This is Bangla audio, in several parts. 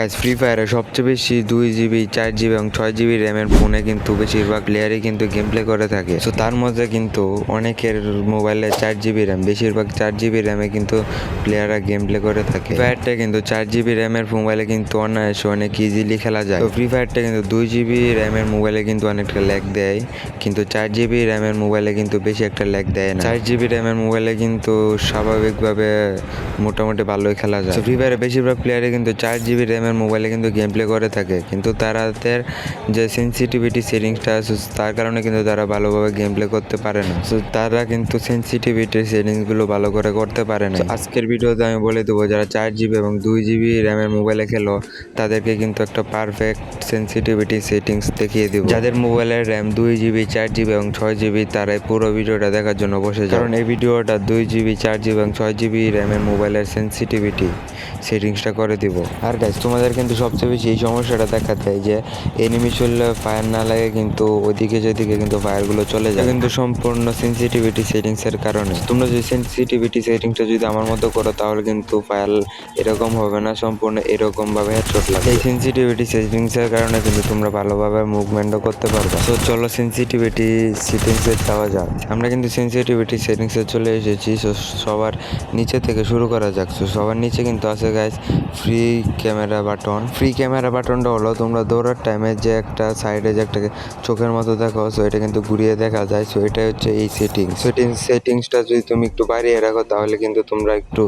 গাইজ ফ্রি ফায়ারে সবচেয়ে বেশি দুই জিবি চার জিবি এবং ছয় জিবি র্যামের ফোনে কিন্তু বেশিরভাগ প্লেয়ারই কিন্তু গেম প্লে করে থাকে। সো তার মধ্যে কিন্তু অনেকের মোবাইলে চার জিবি র্যাম বেশিরভাগ চার জিবি র্যামে কিন্তু প্লেয়াররা গেম প্লে করে থাকে। ফ্রি ফায়ারটা কিন্তু চার জিবি র্যামের মোবাইলে কিন্তু অনায়াসে অনেক ইজিলি খেলা যায়। তো ফ্রি ফায়ারটা কিন্তু দুই জিবি র্যামের মোবাইলে কিন্তু অনেকটা ল্যাগ দেয়, কিন্তু চার জিবি র্যামের মোবাইলে কিন্তু বেশি একটা ল্যাগ দেয় না। চার জিবি র্যামের মোবাইলে কিন্তু স্বাভাবিকভাবে মোটামুটি ভালোই খেলা যায়। ফ্রি ফায়ারে বেশিরভাগ প্লেয়ারে কিন্তু চার জিবি র্যামের মোবাইলে কিন্তু গেম প্লে করে থাকে। কিন্তু তাদের যে সেন্সিটিভিটি সেটিংসটা আছে তার কারণে কিন্তু তারা ভালোভাবে গেম প্লে করতে পারে না। So, তারা কিন্তু সেন্সিটিভিটির সেটিংসগুলো ভালো করে করতে পারে না আজকের ভিডিওতে আমি বলে দেবো যারা চার জিবি এবং দুই জিবি র্যামের মোবাইলে খেলো তাদেরকে কিন্তু একটা পারফেক্ট সেন্সিটিভিটি সেটিংস দেখিয়ে দিব। যাদের মোবাইলের র্যাম দুই জিবি চার জিবি এবং ছয় জিবি তারাই পুরো ভিডিওটা দেখার জন্য বসে যায় কারণ এই ভিডিওটা দুই জিবি চার জিবি এবং ছয় জিবি র্যামের মোবাইলের সেন্সিটিভিটি সেটিংসটা করে দিব। আর গাইজ তোমাদের কিন্তু সবচেয়ে বেশি এই সমস্যাটা দেখা দেয় যে এনিমি চললে ফায়ার না লাগে কিন্তু ওদিকে যেদিকে কিন্তু ফায়ারগুলো চলে যায়। কিন্তু সম্পূর্ণ সেন্সিটিভিটি সেটিংসের কারণে। তোমরা যদি সেন্সিটিভিটি সেটিংসটা যদি আমার মতো করো তাহলে কিন্তু ফায়ার এরকম হবে না সম্পূর্ণ এরকমভাবে হেডশট লাগে এই সেন্সিটিভিটি সেটিংসের কারণে কিন্তু তোমরা ভালোভাবে মুভমেন্টও করতে পারবে। তো চলো সেন্সিটিভিটি সেটিংসে যাওয়া যাক। আমরা কিন্তু সেন্সিটিভিটি সেটিংসে চলে এসেছি তো সবার নিচে থেকে শুরু করা যাক। তো সবার নিচে কিন্তু আছে guys free camera button free camera বাটনটা হলো তোমরা দৌড়ার টাইমে যে একটা সাইডে যে একটা চোখের মতো দেখো সো এটা কিন্তু ঘুরিয়ে দেখা যায় সো এটা হচ্ছে এই সেটিংস সেটিংস সেটিংসটা যদি তুমি একটু বাড়িয়ে রাখো, তাহলে কিন্তু তোমরা একটু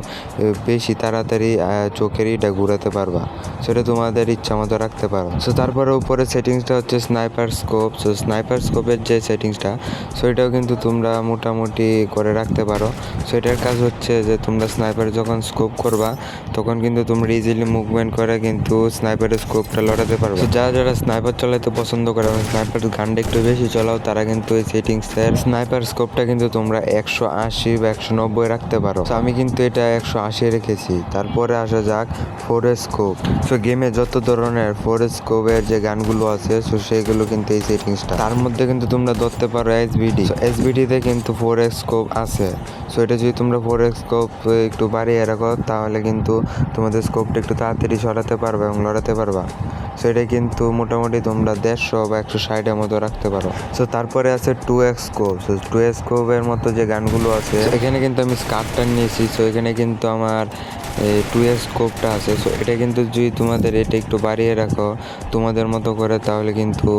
বেশি তাড়াতাড়ি চোখের ইটা ঘুরাতে পারবা। সেটা তোমাদের ইচ্ছা মতো রাখতে পারো। সো তারপরে উপরে সেটিংসটা হচ্ছে স্নাইপার স্কোপ সো স্নাইপার স্কোপের যে সেটিংসটা সো এটাও কিন্তু তোমরা মোটামুটি করে রাখতে পারো। সো এটার কাজ হচ্ছে যে তোমরা স্নাইপার যখন স্কোপ করবা, তখন কিন্তু তোমরা ইজিলি মুভমেন্ট করে কিন্তু স্নাইপারের স্কোপটা লড়াতে পারবে। তো যারা যারা স্নাইপার চালাতে পছন্দ করে এবং স্নাইপার গানটা একটু বেশি চালাও, তারা কিন্তু এই সেটিংসের স্নাইপার স্কোপটা কিন্তু তোমরা একশো আশি বা একশো নব্বই রাখতে পারো। তো আমি কিন্তু এটা একশো আশি রেখেছি। তারপরে আসা যাক ফোর স্কোপ সো গেমে যত ধরনের ফোর স্কোপের যে গানগুলো আছে সো সেগুলো কিন্তু এই সেটিংসটা তার মধ্যে কিন্তু তোমরা ধরতে পারো এসবিডি এসবিডিতে কিন্তু ফোর স্কোপ আছে। সো এটা যদি তোমরা ফোর স্কোপ একটু বাড়িয়ে রাখো, তাহলে কিন্তু তোমাদের স্কোপটা একটু তাড়াতাড়ি সরাতে পারবে এবং লড়াতে পারবা। সো এটা কিন্তু মোটামুটি তোমরা দেড়শো বা একশো ষাটের মতো রাখতে পারো। সো তারপরে আছে টু এক্স কোভ সো টু এক্স কোভের মতো যে গানগুলো আছে, এখানে কিন্তু আমি স্কার্টটা নিয়েছি। সো এখানে কিন্তু আমার টু এক্স স্কোপটা আছে সো এটা কিন্তু যদি তোমাদের এটা একটু বাড়িয়ে রাখো, তোমাদের মতো করে তাহলে কিন্তু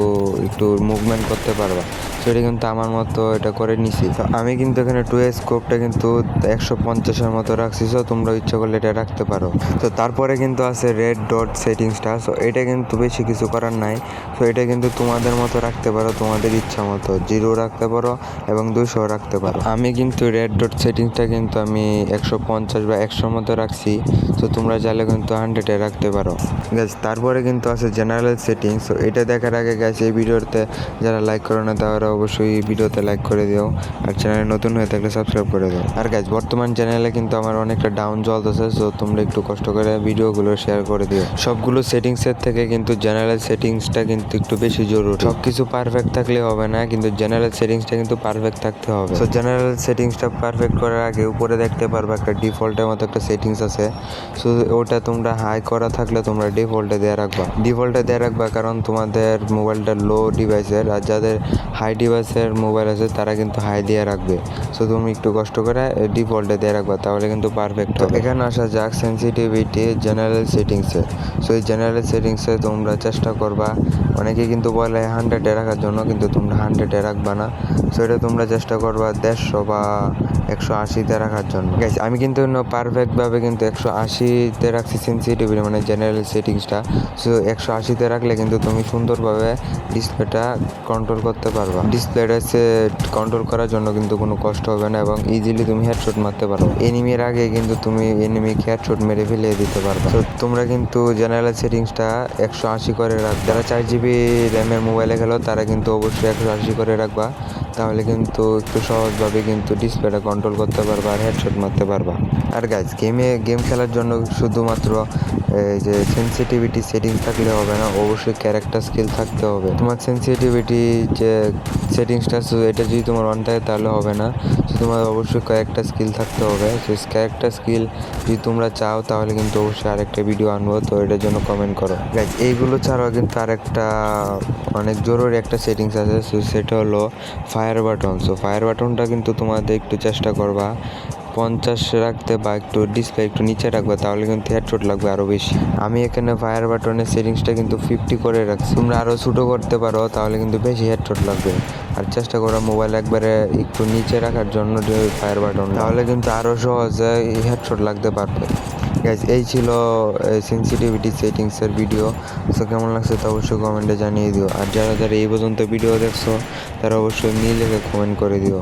একটু মুভমেন্ট করতে পারবা। সো এটা কিন্তু আমার মতো এটা করে নিছি। তো আমি কিন্তু এখানে টু এক্স স্কোপটা কিন্তু একশো পঞ্চাশের মতো রাখছি সো তোমরা ইচ্ছা করলে এটা রাখতে পারো। তো তারপরে কিন্তু আছে রেড ডট সেটিংসটা সো এটা কিন্তু বেশি কিছু করার নাই। সো এটা কিন্তু তোমাদের মতো রাখতে পারো, তোমাদের ইচ্ছা মতো। জিরো রাখতে পারো এবং দুশো রাখতে পারো। আমি কিন্তু রেড ডট সেটিংসটা কিন্তু আমি একশো পঞ্চাশ বা একশোর মতো রাখছি। তো তোমরা চাইলে কিন্তু হান্ড্রেডে রাখতে পারো। গ্যাস তারপরে কিন্তু আছে জেনারেল সেটিংস সো এটা দেখার আগে গ্যাস এই ভিডিওতে যারা লাইক করো না, তারা অবশ্যই এই ভিডিওতে লাইক করে দিও, আর চ্যানেলে নতুন হয়ে থাকলে সাবস্ক্রাইব করে দিও। আর গ্যাস বর্তমান চ্যানেলে কিন্তু আমার অনেকটা ডাউন চলতেছে সো তোমরা একটু কষ্ট করে ভিডিওগুলো শেয়ার করে দিও। সবগুলো সেটিংসের থেকে কিন্তু জেনারেল সেটিংসটা কিন্তু একটু বেশি জরুরি। সব কিছু পারফেক্ট থাকলে হবে না, কিন্তু জেনারেল সেটিংসটা কিন্তু পারফেক্ট থাকতে হবে। সো জেনারেল সেটিংসটা পারফেক্ট করার আগে উপরে দেখতে পারবে একটা ডিফল্টের মতো একটা সেটিংস আছে। সো ওটা তোমরা হাই করা থাকলে তোমরা ডিফল্টে দেওয়া রাখবা। ডিফল্টে দেওয়া রাখবা কারণ তোমাদের মোবাইলটা লো ডিভাইসের আর যাদের হাই ডিভাইসের মোবাইল আছে তারা কিন্তু হাই দিয়ে রাখবে। সো তুমি একটু কষ্ট করে ডিফল্টে দিয়ে রাখবা তাহলে কিন্তু পারফেক্ট হবে। এখানে আসা যাক সেন্সিটিভিটি জেনারেল সেটিংসে সো এই জেনারেল সেটিংসে তোমরা চেষ্টা করবা অনেকে কিন্তু বলে হান্ড্রেডে রাখার জন্য কিন্তু তোমরা হান্ড্রেডে রাখবা না। সো এটা তোমরা চেষ্টা করবা দেড়শো বা একশো আশিতে রাখার জন্য। Guys, আমি কিন্তু পারফেক্টভাবে কিন্তু একশো আশিতে রাখছি সেন্সিটিভিটি মানে জেনারেল সেটিংসটা সো একশো আশিতে রাখলে কিন্তু তুমি সুন্দরভাবে ডিসপ্লেটা কন্ট্রোল করতে পারবা। ডিসপ্লেটা সে কন্ট্রোল করার জন্য কিন্তু কোনো কষ্ট হবে না এবং ইজিলি তুমি হেডশট মারতে পারো। এনিমির আগে কিন্তু তুমি এনিমিকে হেডশট মেরে ফেলে দিতে পারবে। তো তোমরা কিন্তু জেনারেল সেটিংসটা একশো আশি করে রাখ যারা চার জিবি র্যামের মোবাইলে খেলো, তারা কিন্তু অবশ্যই একশো আশি করে রাখবা। তাহলে কিন্তু একটু সহজভাবে কিন্তু ডিসপ্লেটা কন্ট্রোল করতে পারবা আর হেডশট মারতে পারবা। আর গাইজ গেমে গেম খেলার জন্য শুধুমাত্র এই যে সেন্সিটিভিটি সেটিং থাকলে হবে না অবশ্যই ক্যারেক্টার স্কিল থাকতে হবে। তোমার সেন্সিটিভিটি যে সেটিংসটা এটা যদি তোমার অন থাকে তাহলে হবে না। তো তোমার অবশ্যই ক্যারেক্টার স্কিল থাকতে হবে। সেই ক্যারেক্টার স্কিল যদি তোমরা চাও তাহলে কিন্তু অবশ্যই আরেকটা ভিডিও আনব। তো এটার জন্য কমেন্ট করো। Guys, এইগুলো ছাড়াও কিন্তু আরেকটা অনেক জরুরি একটা সেটিংস আছে। সেটা হলো ফায়ার বাটন সো ফায়ার বাটনটা কিন্তু তোমাদের একটু চেষ্টা করবা। পঞ্চাশ রাখতে বা একটু ডিসপ্লে একটু নিচে রাখবে, তাহলে কিন্তু হেডশট লাগবে আরও বেশি। আমি এখানে ফায়ার বাটনের সেটিংসটা কিন্তু ফিফটি করে রাখছি। তোমরা আরও ছোটো করতে পারো, তাহলে কিন্তু বেশি হেডশট লাগবে। আর চেষ্টা করো মোবাইল একবারে একটু নিচে রাখার জন্য ফায়ার বাটন তাহলে কিন্তু আরও সহজে হেডশট লাগতে পারবে। গাইজ এই ছিল সেন্সিটিভিটি সেটিংসের ভিডিও সো কেমন লাগছে তা অবশ্যই কমেন্টে জানিয়ে দিও। আর যারা যারা এই পর্যন্ত ভিডিও দেখছ, তারা অবশ্যই মিলে কমেন্ট করে দিও।